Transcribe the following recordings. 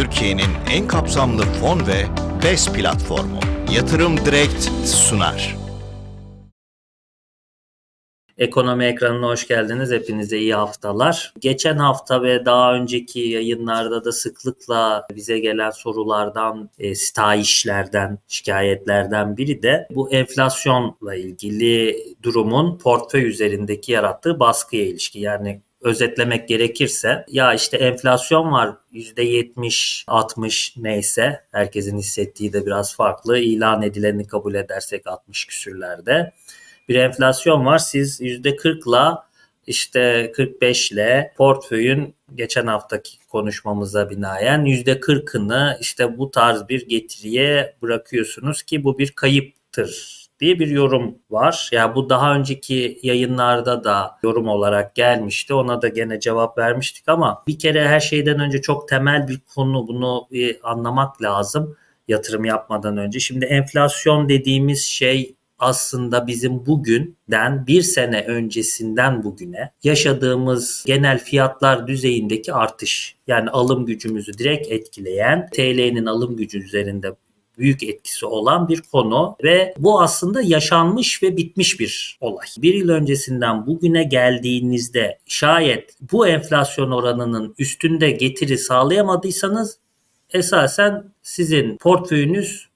Türkiye'nin en kapsamlı fon ve BES platformu. Yatırım Direkt sunar. Ekonomi ekranına hoş geldiniz. Hepinize iyi haftalar. Geçen hafta ve daha önceki yayınlarda da sıklıkla bize gelen sorulardan, e, sitayişlerden, şikayetlerden biri de bu enflasyonla ilgili durumun portföy üzerindeki yarattığı baskıya ilişki. Yani özetlemek gerekirse ya işte enflasyon var %70 60 neyse herkesin hissettiği de biraz farklı ilan edileni kabul edersek 60 küsürlerde bir enflasyon var. Siz %40'la işte 45 ile portföyün geçen haftaki konuşmamıza binaen %40'ını işte bu tarz bir getiriye bırakıyorsunuz ki bu bir kayıptır diye bir yorum var. Ya yani bu daha önceki yayınlarda da yorum olarak gelmişti. Ona da gene cevap vermiştik ama bir kere her şeyden önce çok temel bir konu bunu bir anlamak lazım yatırım yapmadan önce. Şimdi enflasyon dediğimiz şey aslında bizim bugünden bir sene öncesinden bugüne yaşadığımız genel fiyatlar düzeyindeki artış. Yani alım gücümüzü direkt etkileyen TL'nin alım gücü üzerinde büyük etkisi olan bir konu ve bu aslında yaşanmış ve bitmiş bir olay. Bir yıl öncesinden bugüne geldiğinizde şayet bu enflasyon oranının üstünde getiri sağlayamadıysanız esasen sizin portföyünüz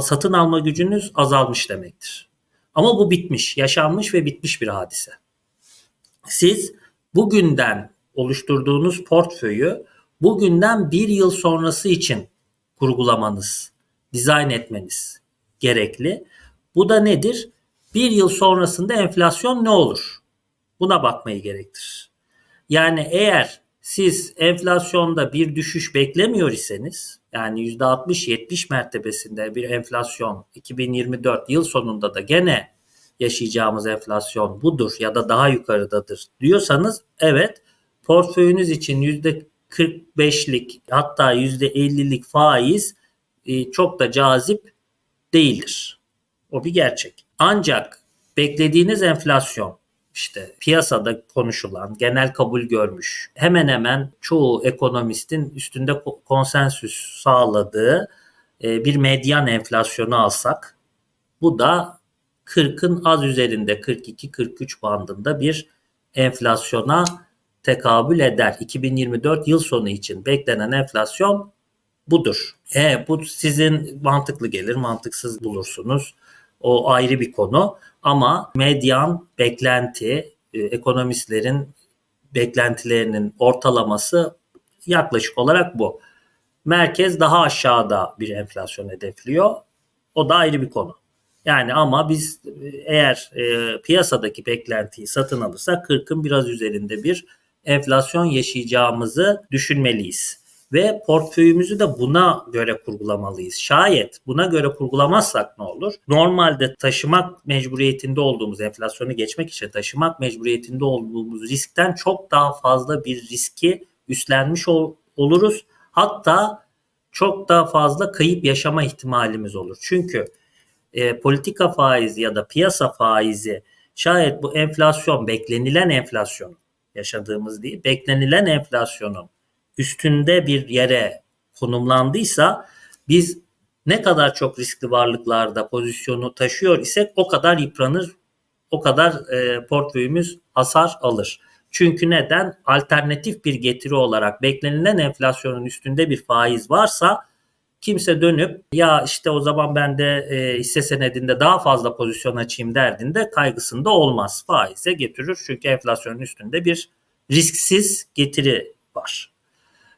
satın alma gücünüz azalmış demektir. Ama bu bitmiş, yaşanmış ve bitmiş bir hadise. Siz bugünden oluşturduğunuz portföyü bugünden bir yıl sonrası için kurgulamanız dizayn etmeniz gerekli. Bu da nedir? Bir yıl sonrasında enflasyon ne olur? Buna bakmayı gerektirir. Yani eğer siz enflasyonda bir düşüş beklemiyor iseniz yani %60-70 mertebesinde bir enflasyon 2024 yıl sonunda da gene yaşayacağımız enflasyon budur ya da daha yukarıdadır diyorsanız evet portföyünüz için %45'lik hatta %50'lik faiz e, çok da cazip değildir. O bir gerçek. Ancak beklediğiniz enflasyon işte piyasada konuşulan, genel kabul görmüş, hemen hemen çoğu ekonomistin üstünde konsensüs sağladığı e, bir medyan enflasyonu alsak bu da 40'ın az üzerinde 42-43 bandında bir enflasyona tekabül eder. 2024 yıl sonu için beklenen enflasyon budur. E, bu sizin mantıklı gelir, mantıksız bulursunuz. O ayrı bir konu. Ama medyan beklenti, e, ekonomistlerin beklentilerinin ortalaması yaklaşık olarak bu. Merkez daha aşağıda bir enflasyon hedefliyor. O da ayrı bir konu. Yani ama biz e, eğer e, piyasadaki beklentiyi satın alırsak 40'ın biraz üzerinde bir enflasyon yaşayacağımızı düşünmeliyiz ve portföyümüzü de buna göre kurgulamalıyız. Şayet buna göre kurgulamazsak ne olur? Normalde taşımak mecburiyetinde olduğumuz enflasyonu geçmek için taşımak mecburiyetinde olduğumuz riskten çok daha fazla bir riski üstlenmiş ol, oluruz. Hatta çok daha fazla kayıp yaşama ihtimalimiz olur. Çünkü e, politika faizi ya da piyasa faizi şayet bu enflasyon beklenilen enflasyon yaşadığımız değil beklenilen enflasyonun üstünde bir yere konumlandıysa biz ne kadar çok riskli varlıklarda pozisyonu taşıyor isek o kadar yıpranır, o kadar e, portföyümüz hasar alır. Çünkü neden? Alternatif bir getiri olarak beklenilen enflasyonun üstünde bir faiz varsa kimse dönüp ya işte o zaman ben de e, hisse senedinde daha fazla pozisyon açayım derdinde kaygısında olmaz. Faize getirir çünkü enflasyonun üstünde bir risksiz getiri var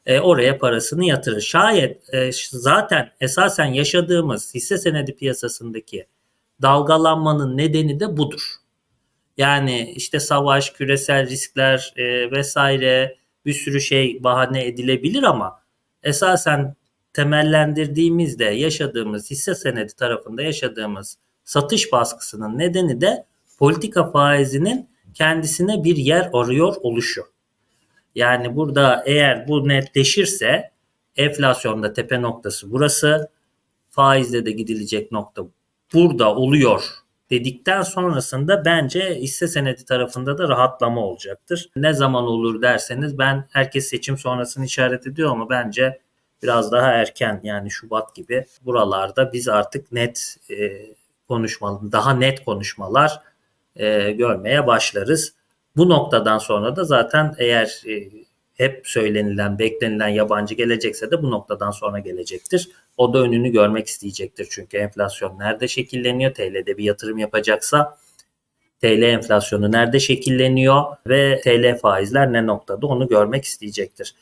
e, oraya parasını yatırır. Şayet e, zaten esasen yaşadığımız hisse senedi piyasasındaki dalgalanmanın nedeni de budur. Yani işte savaş, küresel riskler e, vesaire bir sürü şey bahane edilebilir ama esasen temellendirdiğimizde yaşadığımız hisse senedi tarafında yaşadığımız satış baskısının nedeni de politika faizinin kendisine bir yer arıyor oluşu. Yani burada eğer bu netleşirse enflasyonda tepe noktası burası, faizde de gidilecek nokta burada oluyor dedikten sonrasında bence hisse senedi tarafında da rahatlama olacaktır. Ne zaman olur derseniz ben herkes seçim sonrasını işaret ediyor ama bence biraz daha erken yani Şubat gibi buralarda biz artık net e, konuşmalı, daha net konuşmalar e, görmeye başlarız. Bu noktadan sonra da zaten eğer e, hep söylenilen, beklenilen yabancı gelecekse de bu noktadan sonra gelecektir. O da önünü görmek isteyecektir. Çünkü enflasyon nerede şekilleniyor? TL'de bir yatırım yapacaksa TL enflasyonu nerede şekilleniyor ve TL faizler ne noktada onu görmek isteyecektir.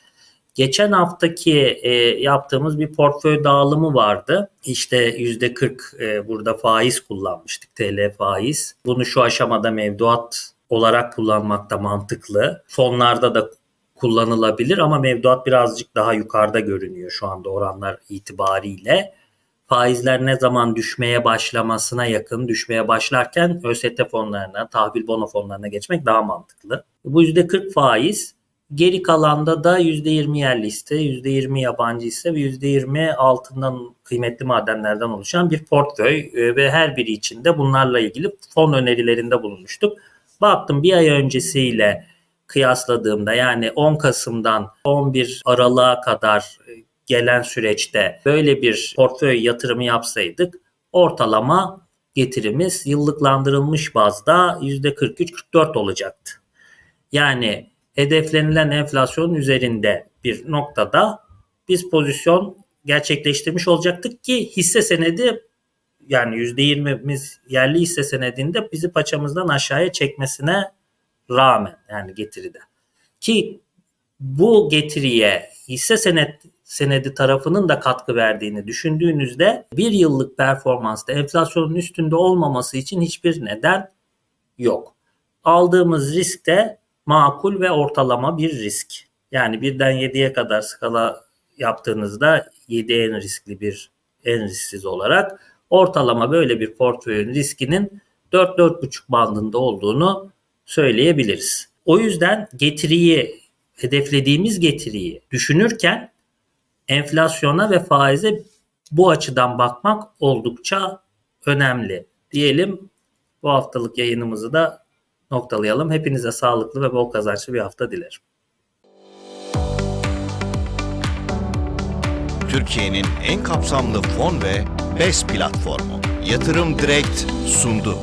Geçen haftaki e, yaptığımız bir portföy dağılımı vardı. İşte %40 e, burada faiz kullanmıştık TL faiz. Bunu şu aşamada mevduat olarak kullanmak da mantıklı. Fonlarda da kullanılabilir ama mevduat birazcık daha yukarıda görünüyor şu anda oranlar itibariyle. Faizler ne zaman düşmeye başlamasına yakın düşmeye başlarken ÖST fonlarına, tahvil bono fonlarına geçmek daha mantıklı. Bu %40 faiz Geri kalanda da %20 yerli hisse, %20 yabancı hisse ve %20 altından kıymetli madenlerden oluşan bir portföy e, ve her biri içinde bunlarla ilgili fon önerilerinde bulunmuştuk. Baktım bir ay öncesiyle kıyasladığımda yani 10 Kasım'dan 11 Aralık'a kadar e, gelen süreçte böyle bir portföy yatırımı yapsaydık ortalama getirimiz yıllıklandırılmış bazda %43-44 olacaktı. Yani hedeflenilen enflasyonun üzerinde bir noktada biz pozisyon gerçekleştirmiş olacaktık ki hisse senedi yani %20'miz yerli hisse senedinde bizi paçamızdan aşağıya çekmesine rağmen yani getiride. Ki bu getiriye hisse senet senedi tarafının da katkı verdiğini düşündüğünüzde bir yıllık performansta enflasyonun üstünde olmaması için hiçbir neden yok. Aldığımız risk de makul ve ortalama bir risk. Yani birden 7'ye kadar skala yaptığınızda 7 en riskli bir en risksiz olarak ortalama böyle bir portföyün riskinin 4-4,5 bandında olduğunu söyleyebiliriz. O yüzden getiriyi hedeflediğimiz getiriyi düşünürken enflasyona ve faize bu açıdan bakmak oldukça önemli. Diyelim bu haftalık yayınımızı da noktalayalım. Hepinize sağlıklı ve bol kazançlı bir hafta dilerim. Türkiye'nin en kapsamlı fon ve BES platformu Yatırım Direkt sundu.